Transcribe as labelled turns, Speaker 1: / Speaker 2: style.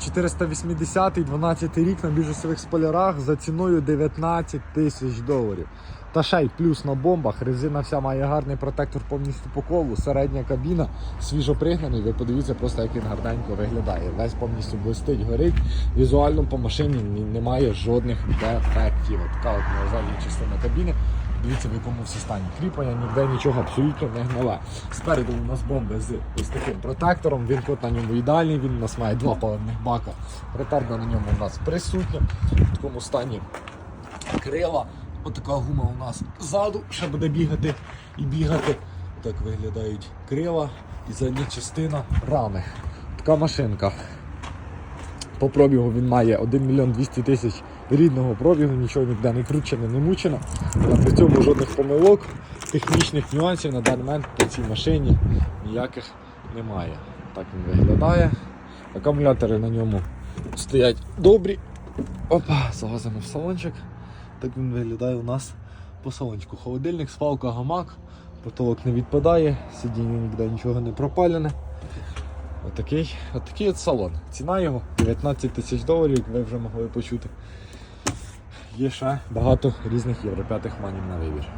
Speaker 1: 480 12 рік на біжусових спойлерах за ціною 19 тисяч доларів. Та ще й плюс на бомбах. Резина вся має гарний протектор повністю по колу, середня кабіна, свіжо пригнаний. Ви подивіться просто, як він гарненько виглядає. Весь повністю блистить, горить. Візуально по машині немає жодних дефектів. Така от задня частина кабіни. Дивіться, в якому все стані. Кріплення ніде нічого абсолютно не гниле. Спереду у нас бомби з ось таким протектором. Він тут на ньому ідеальний. Він у нас має два паливних бака. Ретарда на ньому у нас присутня. В такому стані крила. Отака гума у нас ззаду, ще буде бігати і бігати. Так виглядають крила і задня частина рами. Така машинка. По пробігу він має 1 мільйон 200 тисяч рідного пробігу, нічого ніде не кручено, не мучено. Але при цьому жодних помилок, технічних нюансів на даний момент по цій машині ніяких немає. Так він виглядає. Акумулятори на ньому стоять добрі. Опа, залазимо в салончик. Так він виглядає у нас по салончику. Холодильник, спалка, гамак, потолок не відпадає, сидіння ніде нічого не пропалене. Отакий, отакий от салон. Ціна його 19 тисяч доларів, як ви вже могли почути. Є ще багато різних євро 5 манів на вибір.